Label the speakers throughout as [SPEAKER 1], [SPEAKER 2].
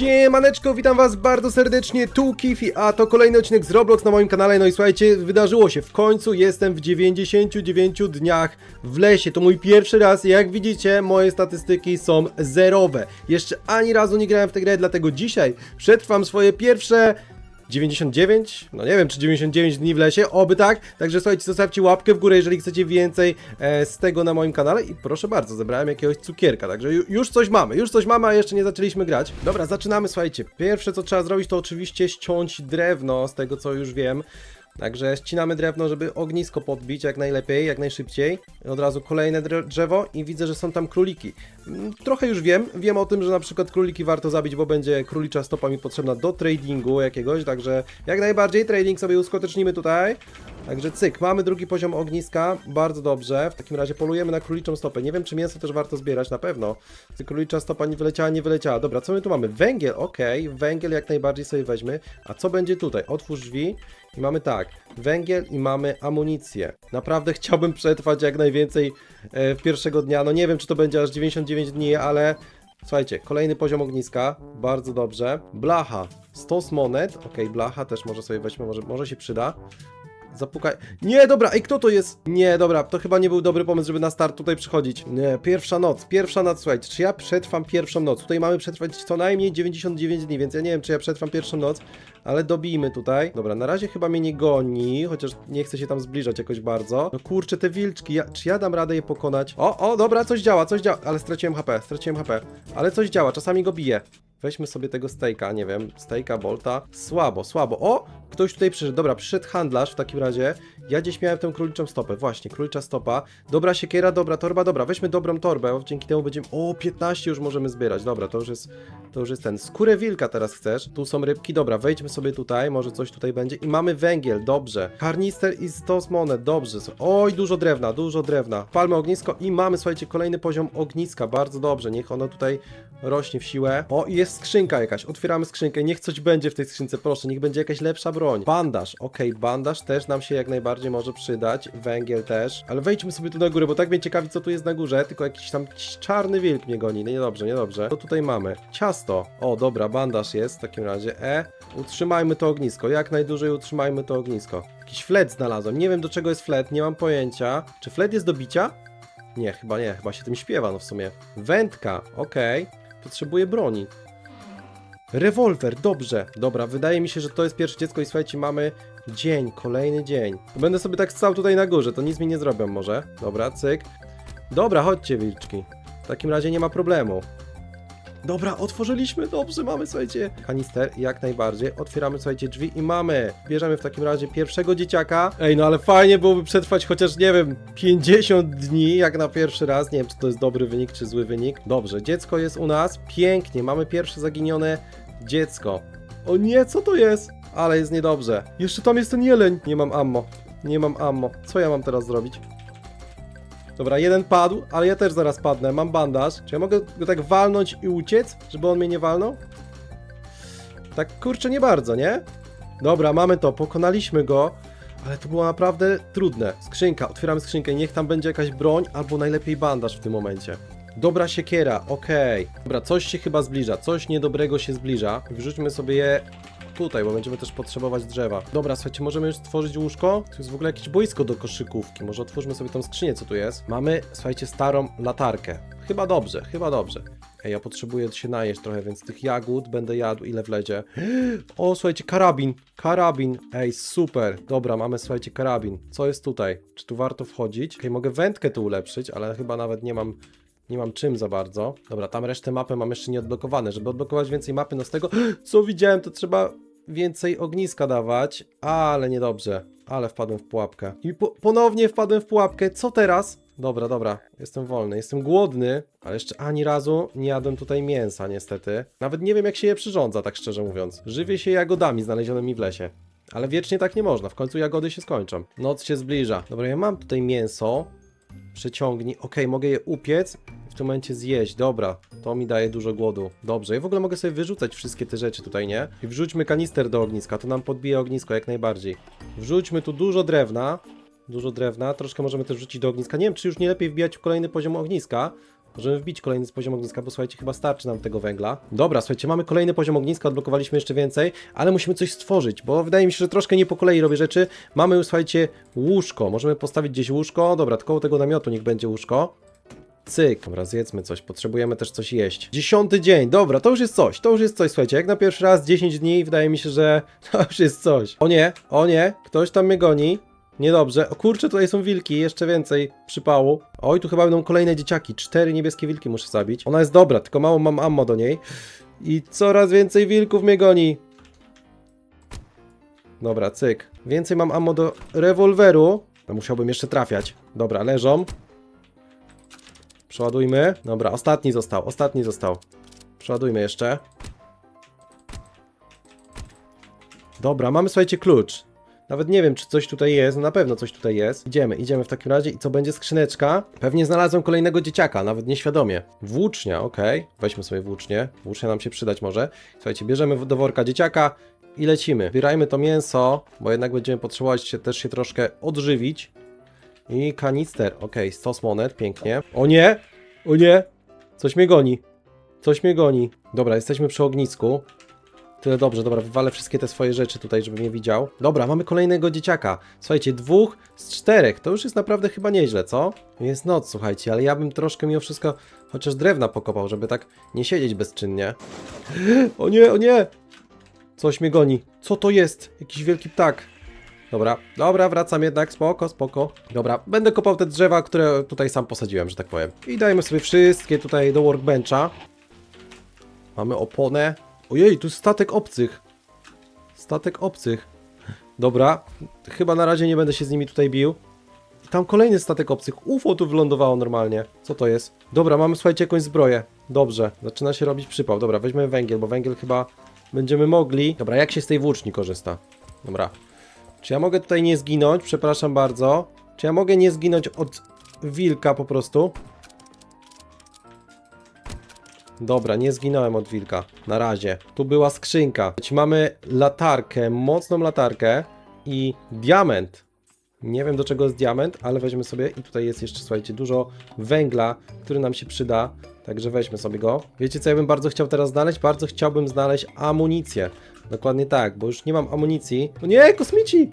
[SPEAKER 1] Siemaneczko, witam was bardzo serdecznie, tu Kifi, a to kolejny odcinek z Roblox na moim kanale, no i słuchajcie, wydarzyło się, w końcu jestem w 99 dniach w lesie, to mój pierwszy raz, jak widzicie, moje statystyki są zerowe, jeszcze ani razu nie grałem w tę grę, dlatego dzisiaj przetrwam swoje pierwsze 99? No nie wiem, czy 99 dni w lesie, oby tak. Także słuchajcie, zostawcie łapkę w górę, jeżeli chcecie więcej e, z tego na moim kanale. I proszę bardzo, zebrałem jakiegoś cukierka, także ju, już coś mamy, już coś mamy, a jeszcze nie zaczęliśmy grać. Dobra, zaczynamy, słuchajcie. Pierwsze, co trzeba zrobić, to oczywiście ściąć drewno, z tego co już wiem. Także ścinamy drewno, żeby ognisko podbić jak najlepiej, jak najszybciej. Od razu kolejne drzewo i widzę, że są tam króliki. Mm, Trochę już wiem. Wiem o tym, że na przykład króliki warto zabić, bo będzie królicza stopa mi potrzebna do tradingu jakiegoś, także jak najbardziej trading sobie uskutecznimy tutaj. Także cyk, mamy drugi poziom ogniska, bardzo dobrze. W takim razie polujemy na króliczą stopę. Nie wiem, czy mięso też warto zbierać, na pewno. Królicza stopa nie wyleciała, nie wyleciała. Dobra, co my tu mamy? Węgiel, okej, węgiel jak najbardziej sobie weźmy. A co będzie tutaj? Otwórz drzwi i mamy tak, węgiel i mamy amunicję. Naprawdę chciałbym przetrwać jak najwięcej e, pierwszego dnia. No nie wiem, czy to będzie aż 99 dni, ale słuchajcie, kolejny poziom ogniska, bardzo dobrze. Blacha, stos monet, okej, blacha też może sobie weźmy, może, może się przyda. Zapukaj. Nie, dobra, ej, kto to jest? Nie, dobra, to chyba nie był dobry pomysł, żeby na start tutaj przychodzić. Nie, pierwsza noc, pierwsza noc, słuchajcie, czy ja przetrwam pierwszą noc? Tutaj mamy przetrwać co najmniej 99 dni, więc ja nie wiem, czy ja przetrwam pierwszą noc, ale dobijmy tutaj. Dobra, na razie chyba mnie nie goni, chociaż nie chcę się tam zbliżać jakoś bardzo. No kurczę, te wilczki, ja, czy ja dam radę je pokonać? O, o, dobra, coś działa, coś działa, ale straciłem HP, straciłem HP, ale coś działa, czasami go biję. Weźmy sobie tego stejka, nie wiem, stejka, bolta. Słabo, słabo. O! Ktoś tutaj przyszedł. Dobra, przyszedł handlarz w takim razie. Ja gdzieś miałem tę króliczą stopę. Właśnie, królicza stopa. Dobra siekiera, dobra torba, dobra. Weźmy dobrą torbę. Dzięki temu będziemy... O, 15 już możemy zbierać. Dobra, to już jest... To już jest ten. Skórę wilka teraz chcesz. Tu są rybki. Dobra, wejdźmy sobie tutaj. Może coś tutaj będzie. I mamy węgiel. Dobrze. Karnister i stos monet. Dobrze. Oj, dużo drewna, dużo drewna. Palmy ognisko i mamy, słuchajcie, kolejny poziom ogniska. Bardzo dobrze. Niech ono tutaj rośnie w siłę. O, i jest skrzynka jakaś. Otwieramy skrzynkę. Niech coś będzie w tej skrzynce, proszę. Niech będzie jakaś lepsza broń. Bandaż. Okej, bandaż też nam się jak najbardziej może przydać. Węgiel też. Ale wejdźmy sobie tu na górę, bo tak mnie ciekawi, co tu jest na górze. Tylko jakiś tam czarny wilk mnie goni. No niedobrze, niedobrze. Co tutaj mamy? Ciasto. O, dobra, bandaż jest w takim razie. E. Utrzymajmy to ognisko. Jak najdłużej utrzymajmy to ognisko. Jakiś flet znalazłem. Nie wiem, do czego jest flet. Nie mam pojęcia. Czy flet jest do bicia? Nie, chyba nie. Chyba się tym śpiewa, no w sumie. Wędka. Okej. Potrzebuję broni. Rewolwer, dobrze. Dobra, wydaje mi się, że to jest pierwsze dziecko i słuchajcie, mamy dzień, kolejny dzień. Będę sobie tak stał tutaj na górze, to nic mi nie zrobią może. Dobra, cyk. Dobra, chodźcie wilczki. W takim razie nie ma problemu. Dobra, otworzyliśmy, dobrze, mamy, słuchajcie, kanister, jak najbardziej. Otwieramy, słuchajcie, drzwi i mamy. Bierzemy w takim razie pierwszego dzieciaka. Ej, no ale fajnie byłoby przetrwać chociaż, nie wiem, 50 dni, jak na pierwszy raz. Nie wiem, czy to jest dobry wynik, czy zły wynik. Dobrze, dziecko jest u nas, pięknie, mamy pierwsze zaginione dziecko. O nie, co to jest? Ale jest niedobrze. Jeszcze tam jest ten jeleń. Nie mam ammo, nie mam ammo. Co ja mam teraz zrobić? Dobra, jeden padł, ale ja też zaraz padnę. Mam bandaż. Czy ja mogę go tak walnąć i uciec, żeby on mnie nie walnął? Tak kurczę nie bardzo, nie? Dobra, mamy to, pokonaliśmy go. Ale to było naprawdę trudne. Skrzynka, otwieramy skrzynkę. Niech tam będzie jakaś broń, albo najlepiej bandaż w tym momencie. Dobra siekiera, okej. Dobra, coś się chyba zbliża, coś niedobrego się zbliża. Wrzućmy sobie je tutaj, bo będziemy też potrzebować drzewa. Dobra, słuchajcie, możemy już stworzyć łóżko. Tu jest w ogóle jakieś boisko do koszykówki. Może otwórzmy sobie tą skrzynię, co tu jest. Mamy, słuchajcie, starą latarkę. Chyba dobrze, chyba dobrze. Ej, ja potrzebuję się najeść trochę, więc tych jagód będę jadł ile wlezie. O, słuchajcie, karabin, karabin. Ej, super. Dobra, mamy, słuchajcie, karabin. Co jest tutaj? Czy tu warto wchodzić? Okej, mogę wędkę tu ulepszyć, ale chyba nawet nie mam nie mam czym za bardzo. Dobra, tam resztę mapy mam jeszcze nie odblokowane. Żeby odblokować więcej mapy, no z tego, co widziałem, to trzeba więcej ogniska dawać, ale niedobrze. Ale wpadłem w pułapkę. I po ponownie wpadłem w pułapkę. Co teraz? Dobra, dobra, jestem wolny. Jestem głodny, ale jeszcze ani razu nie jadłem tutaj mięsa, niestety. Nawet nie wiem, jak się je przyrządza, tak szczerze mówiąc. Żywię się jagodami znalezionymi w lesie. Ale wiecznie tak nie można, w końcu jagody się skończą. Noc się zbliża. Dobra, ja mam tutaj mięso. Przeciągnij. Okej, mogę je upiec w tym momencie zjeść. Dobra, to mi daje dużo głodu. Dobrze, i w ogóle mogę sobie wyrzucać wszystkie te rzeczy tutaj, nie? I wrzućmy kanister do ogniska, to nam podbije ognisko jak najbardziej. Wrzućmy tu dużo drewna. Dużo drewna, troszkę możemy też wrzucić do ogniska. Nie wiem, czy już nie lepiej wbijać w kolejny poziom ogniska. Możemy wbić kolejny poziom ogniska, bo słuchajcie, chyba starczy nam tego węgla. Dobra, słuchajcie, mamy kolejny poziom ogniska, odblokowaliśmy jeszcze więcej, ale musimy coś stworzyć, bo wydaje mi się, że troszkę nie po kolei robię rzeczy. Mamy słuchajcie, łóżko. Możemy postawić gdzieś łóżko. Dobra, tylko tego namiotu niech będzie łóżko. Cyk, dobra, zjedzmy coś, potrzebujemy też coś jeść. Dziesiąty dzień, dobra, to już jest coś, to już jest coś, słuchajcie, jak na pierwszy raz 10 dni, wydaje mi się, że to już jest coś. O nie, o nie, ktoś tam mnie goni. Niedobrze. O kurczę, tutaj są wilki, jeszcze więcej przypału. Oj, tu chyba będą kolejne dzieciaki. Cztery niebieskie wilki muszę zabić. Ona jest dobra, tylko mało mam ammo do niej. I coraz więcej wilków mnie goni. Dobra, cyk. Więcej mam ammo do rewolweru. No, musiałbym jeszcze trafiać. Dobra, leżą. Przeładujmy. Dobra, ostatni został, ostatni został. Przeładujmy jeszcze. Dobra, mamy słuchajcie klucz. Nawet nie wiem, czy coś tutaj jest, no na pewno coś tutaj jest. Idziemy, idziemy w takim razie i co będzie skrzyneczka? Pewnie znalazłem kolejnego dzieciaka, nawet nieświadomie. Włócznia, okej. Weźmy sobie włócznię. Włócznia nam się przydać może. Słuchajcie, bierzemy do worka dzieciaka i lecimy. Zbierajmy to mięso, bo jednak będziemy potrzebować się też się troszkę odżywić. I kanister, okej, stos monet, pięknie. O nie! O nie! Coś mnie goni. Coś mnie goni. Dobra, jesteśmy przy ognisku. Tyle dobrze, dobra, wywalę wszystkie te swoje rzeczy tutaj, żeby mnie widział. Dobra, mamy kolejnego dzieciaka. Słuchajcie, dwóch z czterech, to już jest naprawdę chyba nieźle, co? Jest noc, słuchajcie, ale ja bym troszkę mimo wszystko chociaż drewna pokopał, żeby tak nie siedzieć bezczynnie. O nie, o nie! Coś mnie goni. Co to jest? Jakiś wielki ptak. Dobra, dobra, wracam jednak, spoko, spoko. Dobra, będę kopał te drzewa, które tutaj sam posadziłem, że tak powiem. I dajmy sobie wszystkie tutaj do workbencha. Mamy oponę. Ojej, tu statek obcych. Statek obcych. Dobra, chyba na razie nie będę się z nimi tutaj bił. I tam kolejny statek obcych. UFO tu wylądowało normalnie. Co to jest? Dobra, mamy słuchajcie jakąś zbroję. Dobrze, zaczyna się robić przypał. Dobra, weźmiemy węgiel, bo węgiel chyba będziemy mogli. Dobra, jak się z tej włóczni korzysta? Dobra. Czy ja mogę tutaj nie zginąć? Przepraszam bardzo. Czy ja mogę nie zginąć od wilka po prostu? Dobra, nie zginąłem od wilka. Na razie. Tu była skrzynka. Mamy latarkę, mocną latarkę i diament. Nie wiem do czego jest diament, ale weźmy sobie i tutaj jest jeszcze, słuchajcie, dużo węgla, który nam się przyda. Także weźmy sobie go. Wiecie co ja bym bardzo chciał teraz znaleźć? Bardzo chciałbym znaleźć amunicję. Dokładnie tak, bo już nie mam amunicji. No nie, kosmici!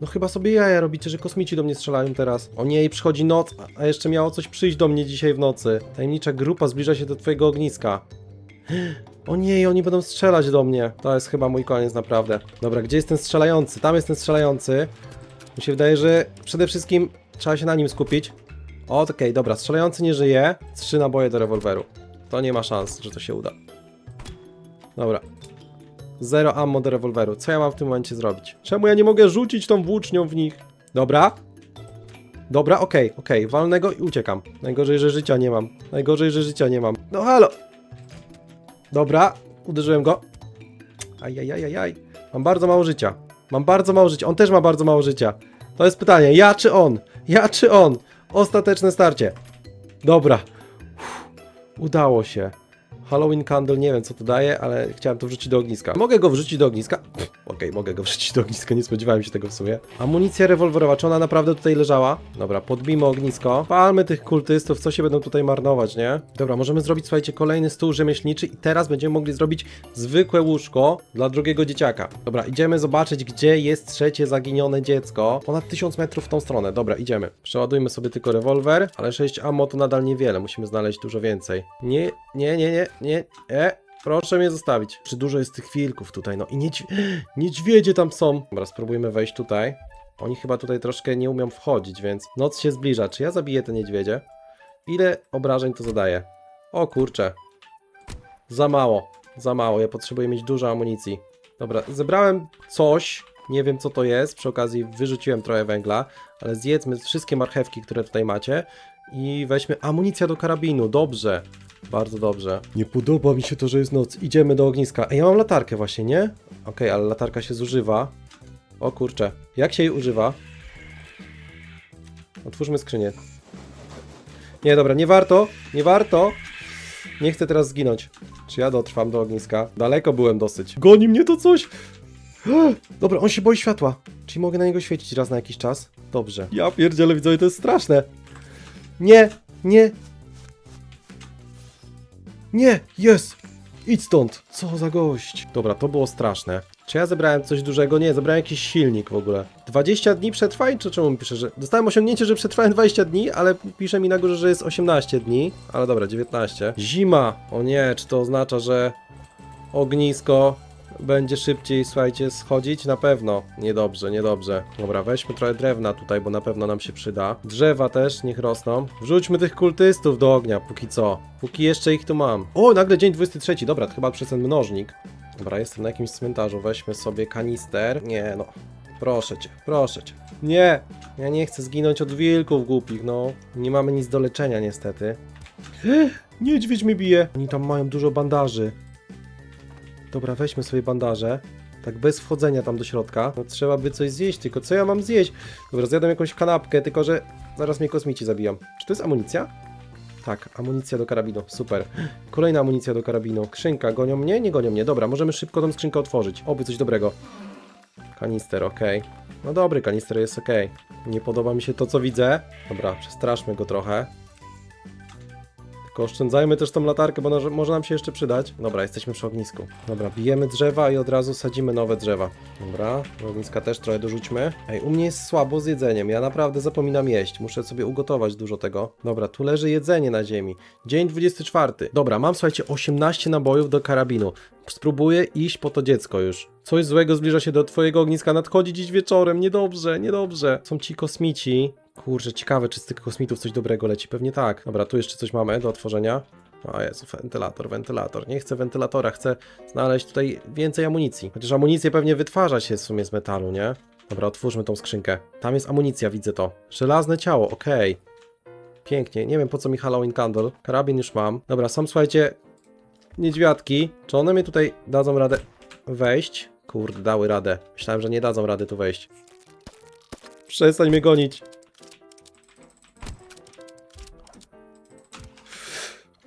[SPEAKER 1] No chyba sobie jaja robicie, że kosmici do mnie strzelają teraz. O nie, i przychodzi noc, a- jeszcze miało coś przyjść do mnie dzisiaj w nocy. Tajemnicza grupa zbliża się do twojego ogniska. O nie, oni będą strzelać do mnie. To jest chyba mój koniec, naprawdę. Dobra, gdzie jest ten strzelający? Tam jest ten strzelający. Mi się wydaje, że przede wszystkim trzeba się na nim skupić. Okej, dobra, strzelający nie żyje. Trzy naboje do rewolweru. To nie ma szans, że to się uda. Dobra. Zero ammo do rewolweru. Co ja mam w tym momencie zrobić? Czemu ja nie mogę rzucić tą włócznią w nich? Dobra. Dobra, okej, okej. Walnę go i uciekam. Najgorzej, że życia nie mam. Najgorzej, że życia nie mam. No halo. Dobra, uderzyłem go. Ajajajajaj. Mam bardzo mało życia. Mam bardzo mało życia. On też ma bardzo mało życia. To jest pytanie, ja czy on? Ja czy on? Ostateczne starcie. Dobra. Uff, udało się. Halloween Candle, nie wiem co to daje, ale chciałem to wrzucić do ogniska. Mogę go wrzucić do ogniska? Okej, mogę go wrzucić do ogniska, nie spodziewałem się tego w sumie. Amunicja rewolwerowa, czy ona naprawdę tutaj leżała? Dobra, podbijmy ognisko. Palmy tych kultystów, co się będą tutaj marnować, nie? Dobra, możemy zrobić, słuchajcie, kolejny stół rzemieślniczy i teraz będziemy mogli zrobić zwykłe łóżko dla drugiego dzieciaka. Dobra, idziemy zobaczyć, gdzie jest trzecie zaginione dziecko. Ponad 1000 metrów w tą stronę. Dobra, idziemy. Przeładujmy sobie tylko rewolwer, ale 6 ammo to nadal niewiele, musimy znaleźć dużo więcej. Nie, nie, nie, nie, nie, e, Proszę mnie zostawić. Czy dużo jest tych wilków tutaj? No i niedź... niedźwiedzie tam są. Dobra, spróbujmy wejść tutaj. Oni chyba tutaj troszkę nie umią wchodzić, więc noc się zbliża. Czy ja zabiję te niedźwiedzie? Ile obrażeń to zadaje? O kurczę. Za mało. Za mało. Ja potrzebuję mieć dużo amunicji. Dobra, zebrałem coś. Nie wiem co to jest. Przy okazji wyrzuciłem trochę węgla, ale zjedzmy wszystkie marchewki, które tutaj macie. I weźmy amunicja do karabinu. Dobrze. Bardzo dobrze. Nie podoba mi się to, że jest noc. Idziemy do ogniska. Ej, ja mam latarkę właśnie, nie? Okej, ale latarka się zużywa. O kurczę. Jak się jej używa? Otwórzmy skrzynię. Nie, dobra, nie warto. Nie warto. Nie chcę teraz zginąć. Czy ja dotrwam do ogniska? Daleko byłem dosyć. Goni mnie to coś! Dobra, on się boi światła. Czyli mogę na niego świecić raz na jakiś czas? Dobrze. Ja pierdzielę, widzowie, to jest straszne. Nie, nie. Nie, jest! Idź stąd! Co za gość? Dobra, to było straszne. Czy ja zebrałem coś dużego? Nie, zebrałem jakiś silnik w ogóle. 20 dni przetrwań? Czy czemu mi pisze, że... Dostałem osiągnięcie, że przetrwałem 20 dni, ale pisze mi na górze, że jest 18 dni. Ale dobra, 19. Zima! O nie, czy to oznacza, że ognisko będzie szybciej, słuchajcie, schodzić? Na pewno. Niedobrze, niedobrze. Dobra, weźmy trochę drewna tutaj, bo na pewno nam się przyda. Drzewa też, niech rosną. Wrzućmy tych kultystów do ognia, póki co. Póki jeszcze ich tu mam. O, nagle dzień 23. Dobra, to chyba przez ten mnożnik. Dobra, jestem na jakimś cmentarzu. Weźmy sobie kanister. Nie, no. Proszę cię, proszę cię. Nie! Ja nie chcę zginąć od wilków głupich, no. Nie mamy nic do leczenia, niestety. Niedźwiedź mi bije. Oni tam mają dużo bandaży. Dobra, weźmy sobie bandaże. Tak bez wchodzenia tam do środka. No trzeba by coś zjeść, tylko co ja mam zjeść? Dobra, zjadam jakąś kanapkę, tylko że zaraz mnie kosmici zabiją. Czy to jest amunicja? Tak, amunicja do karabinu, super. Kolejna amunicja do karabinu. Skrzynka, gonią mnie? Nie gonią mnie. Dobra, możemy szybko tą skrzynkę otworzyć. Oby coś dobrego. Kanister, okej. No dobry, kanister jest okej. Nie podoba mi się to, co widzę. Dobra, przestraszmy go trochę. Tylko oszczędzajmy też tą latarkę, bo może, nam się jeszcze przydać. Dobra, jesteśmy przy ognisku. Dobra, bijemy drzewa i od razu sadzimy nowe drzewa. Dobra, do ogniska też trochę dorzućmy. Ej, u mnie jest słabo z jedzeniem. Ja naprawdę zapominam jeść. Muszę sobie ugotować dużo tego. Dobra, tu leży jedzenie na ziemi. Dzień 24. Dobra, mam słuchajcie 18 nabojów do karabinu. Spróbuję iść po to dziecko już. Coś złego zbliża się do twojego ogniska. Nadchodzi dziś wieczorem. Niedobrze, niedobrze. Są ci kosmici. Kurczę, ciekawe, czy z tych kosmitów coś dobrego leci. Pewnie tak. Dobra, tu jeszcze coś mamy do otworzenia. O Jezu, wentylator, wentylator. Nie chcę wentylatora, chcę znaleźć tutaj więcej amunicji. Chociaż amunicję pewnie wytwarza się w sumie z metalu, nie? Dobra, otwórzmy tą skrzynkę. Tam jest amunicja, widzę to. Żelazne ciało, okej. Pięknie, nie wiem po co mi Halloween Candle. Karabin już mam. Dobra, są słuchajcie niedźwiadki. Czy one mnie tutaj dadzą radę wejść? Kurde, dały radę. Myślałem, że nie dadzą rady tu wejść. Przestań mnie gonić.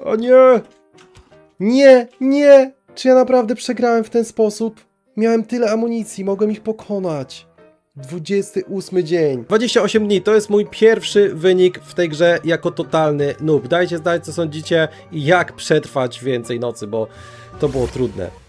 [SPEAKER 1] O nie! Nie, nie! Czy ja naprawdę przegrałem w ten sposób? Miałem tyle amunicji, mogłem ich pokonać. 28 dzień. 28 dni to jest mój pierwszy wynik w tej grze jako totalny noob. Dajcie znać, co sądzicie i jak przetrwać więcej nocy, bo to było trudne.